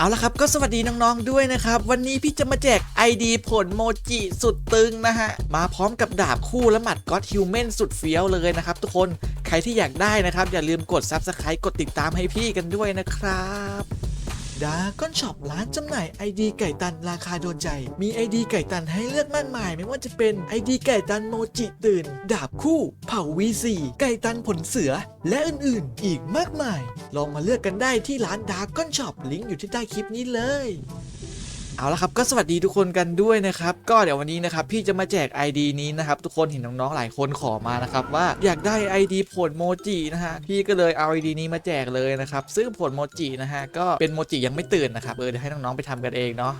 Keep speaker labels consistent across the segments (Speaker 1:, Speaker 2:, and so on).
Speaker 1: เอาละครับก็สวัสดีน้องๆด้วยนะครับ วันนี้พี่จะมาแจก ID ผลโมจิสุดตึงนะฮะ มาพร้อมกับดาบคู่และหมัดก็อดฮิวแมนสุดเฟี้ยวเลยนะครับทุกคนใครที่อยากได้นะครับ อย่าลืมกด Subscribe กดติดตามให้พี่กันด้วยนะครับ ดาก้อนช็อปร้านจำหน่ายไอดีไก่ตันราคาโดนใจ มีไอดีไก่ตันให้เลือกมากมาย ไม่ว่าจะเป็นไอดีไก่ตันโมจิตื่น ดาบคู่ เผ่า V4 ไก่ตันผลเสือ และอื่นๆ อีกมากมาย ลองมาเลือกกันได้ที่ร้านดาก้อนช็อปลิงก์อยู่ที่ใต้คลิปนี้เลย เอาละครับก็สวัสดีทุกคนกันด้วยนะครับ ก็เดี๋ยววันนี้นะครับพี่จะมาแจก ID นี้นะครับ ทุกคนเห็นน้องๆหลายคนขอมานะครับว่าอยากได้ ID ผลโมจินะฮะพี่ก็เลยเอา ID นี้มาแจกเลยนะครับซึ่งผลโมจินะฮะก็เป็นโมจิยังไม่ตื่นนะครับเออเดี๋ยวให้น้องๆไปทำกันเองเนาะ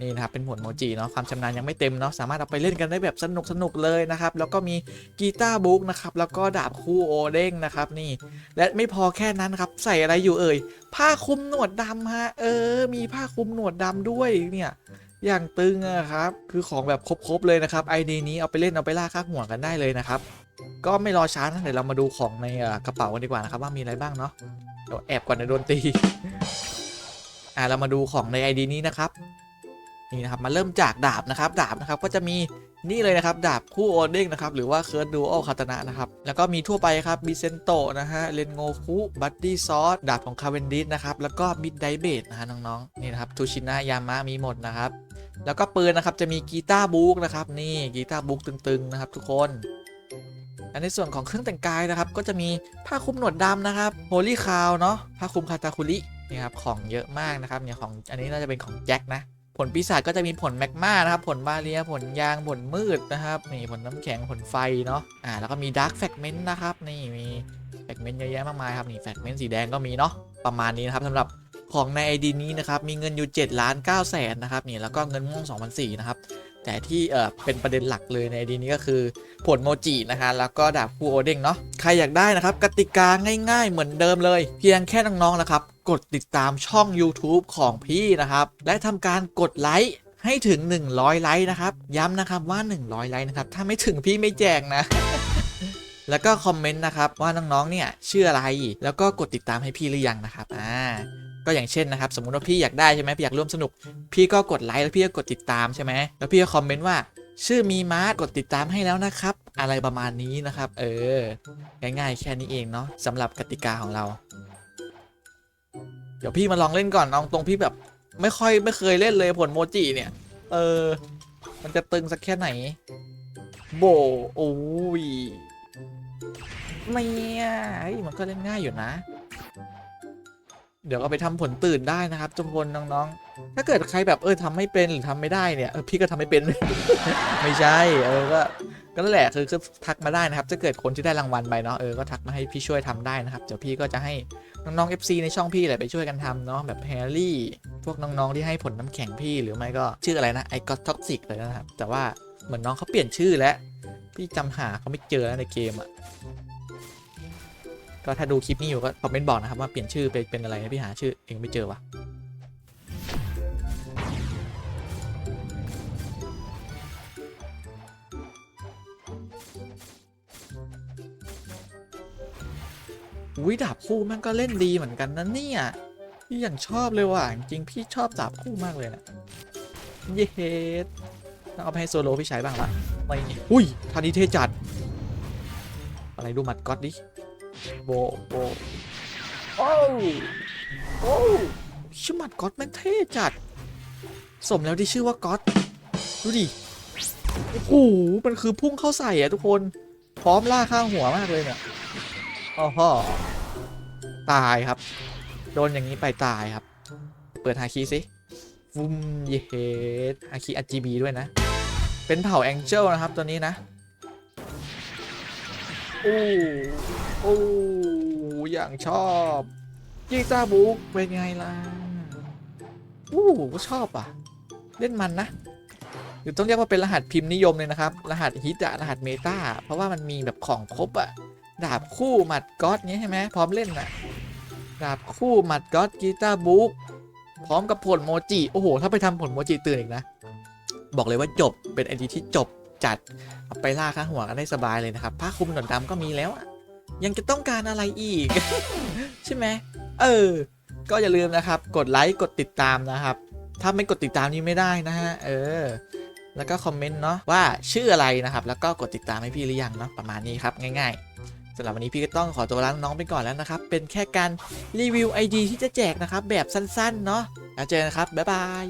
Speaker 1: นี่นะครับเป็นผลโมจิเนาะความชำนาญยังไม่เต็มเนาะสามารถเอาไปเล่นกันได้แบบสนุกสนุกเลยนะครับแล้วก็มีกีตาร์บุ๊กนะครับแล้วก็ดาบคู่โอเด้งนะครับนี่และไม่พอแค่นั้นครับใส่อะไรอยู่เอ่ยผ้าคลุมหนวดดำฮะเออ มีผ้าคลุมหนวดดำด้วยเนี่ยอย่างตึงอะครับ คือของแบบครบ ๆ เลยนะครับ ไอเดียนี้เอาไปเล่นเอาไปล่าค่าหัวกันได้เลยนะครับ ก็ไม่รอช้านะเดี๋ยวเรามาดูของในกระเป๋ากันดีกว่านะครับว่ามีอะไรบ้างเนาะเดี๋ยวแอบก่อนนะโดนตี อ่าเรามาดูของใน ID นี้นะครับ นี่นะครับมาเริ่มจากดาบนะครับดาบนะครับก็จะมีนี่เลยนะครับดาบคู่โอเด้งนะครับหรือว่าเคิร์ดดูโอคาตนะนะครับแล้วก็มีทั่วไปครับบิเซนโตนะฮะเลนโงคุบัตตี้ซอสดาบของคาเวนดิสนะครับแล้วก็มิดไดเบดนะฮะน้องๆนี่นะครับทูชินะยามะมีหมดนะครับแล้วก็ปืนนะครับจะมีกีตาร์บุ๊กนะครับนี่กีตาร์บุ๊กตึงๆนะครับทุกคนและในส่วนของเครื่องแต่งกายนะครับ ก็จะมีผ้าคลุมหนวดดำนะครับโฮลี่คาวเนาะผ้าคลุมคาตาคุรินี่ครับของเยอะมากนะครับเนี่ยของอันนี้น่าจะเป็นของแจ็คนะ ผลปีศาจก็จะมีผลแมกมานะครับ ผลบาเรียผลยางผลมืดนะครับนี่ผลน้ำแข็งผลไฟเนาะอ่าแล้วก็มีดาร์กแฟกเมนต์นะครับนี่มีแฟกเมนต์เยอะแยะมากมายครับนี่แฟกเมนต์สีแดงก็มีเนาะประมาณนี้นะครับสำหรับของในไอดีนี้นะครับมีเงินอยู่7ล้าน9แสนนะครับนี่แล้วก็เงินม่วง2004นะครับ แต่ที่เออเป็นประเด็นหลักเลยใน ID นี้ก็คือผลโมจินะฮะแล้วก็ดาบคูโอเด้งเนาะใครอยากได้นะครับ กติกาง่ายๆเหมือนเดิมเลย เพียงแค่น้องๆนะครับ กดติดตามช่อง YouTube ของพี่นะครับ และทำการกดไลค์ให้ถึง 100 ไลค์นะครับ ย้ำนะครับว่า 100 ไลค์นะครับ ถ้าไม่ถึงพี่ไม่แจกนะแล้วก็คอมเมนต์นะครับว่าน้องๆ เนี่ยชื่ออะไร แล้วก็กดติดตามให้พี่หรือยังนะครับ อ่า ก็อย่างเช่นนะครับ สมมุติว่าพี่อยากได้ใช่ไหมพี่อยากร่วมสนุก พี่ก็กดไลค์แล้วพี่ก็กดติดตามใช่ไหมแล้วพี่ก็คอมเมนต์ว่าชื่อมีมาร์กดติดตามให้แล้วนะครับ อะไรประมาณนี้นะครับ เออ ง่ายๆ แค่นี้เองเนาะสำหรับกติกาของเรา เดี๋ยวพี่มาลองเล่นก่อนเอาตรงพี่แบบ ไม่ค่อยไม่เคยเล่นเลยผลโมจิเนี่ย เออ มันจะตึงสักแค่ไหน โบโอ้ยไม่อะเฮ้ยมันก็เล่นง่ายอยู่นะ เดี๋ยวเอาไปทำผลตื่นได้นะครับทุกคนน้องๆ ถ้าเกิดใครแบบเออทำไม่เป็นหรือทำไม่ได้เนี่ยพี่ก็ทำไม่เป็น ไม่ใช่เออก็ก็นั่นแหละคือคือทักมาได้นะครับถ้าเกิดคนที่ได้รางวัลไปเนาะเออก็ทักมาให้พี่ช่วยทำได้นะครับเดี๋ยวพี่ก็จะให้น้องๆ FC ในช่องพี่แหละไปช่วยกันทำเนาะแบบแฮร์รี่ พวกน้องๆที่ให้ผลน้ำแข็งพี่หรือไม่ก็ชื่ออะไรนะไอก็ท็อกซิกเลยนะครับแต่ว่าเหมือนน้องเขาเปลี่ยนชื่อแล้วพี่จำหาเขาไม่เจอแล้วในเกมอะ ก็ถ้าดูคลิปนี้อยู่ก็คอมเมนต์บอกนะครับว่าเปลี่ยนชื่อไปเป็นอะไรนะพี่หาชื่อเองไม่เจอวะอุ้ยดาบคู่มันก็เล่นดีเหมือนกันนะเนี่ยพี่อย่างชอบเลยว่ะจริงพี่ชอบดาบคู่มากเลยนะเย้ต้องเอาไปให้โซโลพี่ใช้บ้างละไม่อุ้ยทันนี้เทจัด อะไรดูหมัดก๊อตดิ โบโบโอ้โอ้ชื่อมัดก๊อตแม่งเท่จัด สมแล้วที่ชื่อว่าก๊อตดูดิโอ้โหมันคือพุ่งเข้าใส่อะทุกคน พร้อมล่าข้างหัวมากเลยเนี่ยโอ้โหตายครับ โดนอย่างนี้ไปตายครับ เปิดฮาคีสิฟุ้มเยเฮดฮาคี RGB ด้วยนะ เป็นเผ่าแองเจิลนะครับตัวนี้นะ โอ้โอ้อย่างชอบกีตาร์บุ๊กเป็นไงล่ะอู้ก็ชอบอะ เล่นมันนะหรือต้องเรียกว่าเป็นรหัสพิมพ์นิยมเลยนะครับ รหัสฮิตอะรหัสเมตาเพราะว่ามันมีแบบของครบอะดาบคู่หมัดก๊อตเงี้ยใช่ไหมพร้อมเล่นนะดาบคู่หมัดก๊อตกีตาร์บุ๊กพร้อมกับผลโมจิโอ้โห ถ้าไปทำผลโมจิตื่นอีกนะ บอกเลยว่าจบเป็นไอดีที่จบ จัดเอาไปล่าข้าหัวกันได้สบายเลยนะครับผ้าคลุมหนวดดำก็มีแล้วอะยังจะต้องการอะไรอีก ใช่ไหมเออ ก็อย่าลืมนะครับ กดไลค์กดติดตามนะครับ ถ้าไม่กดติดตามนี่ไม่ได้นะฮะเออ แล้วก็คอมเมนต์เนาะว่าชื่ออะไรนะครับ แล้วก็กดติดตามให้พี่หรือยังเนาะประมาณนี้ครับง่าย ๆสำหรับวันนี้พี่ก็ต้องขอตัวลาน้องไปก่อนแล้วนะครับ เป็นแค่การรีวิว ID ที่จะแจกนะครับ แบบสั้นๆเนาะแล้วเจอกันครับบ๊ายบาย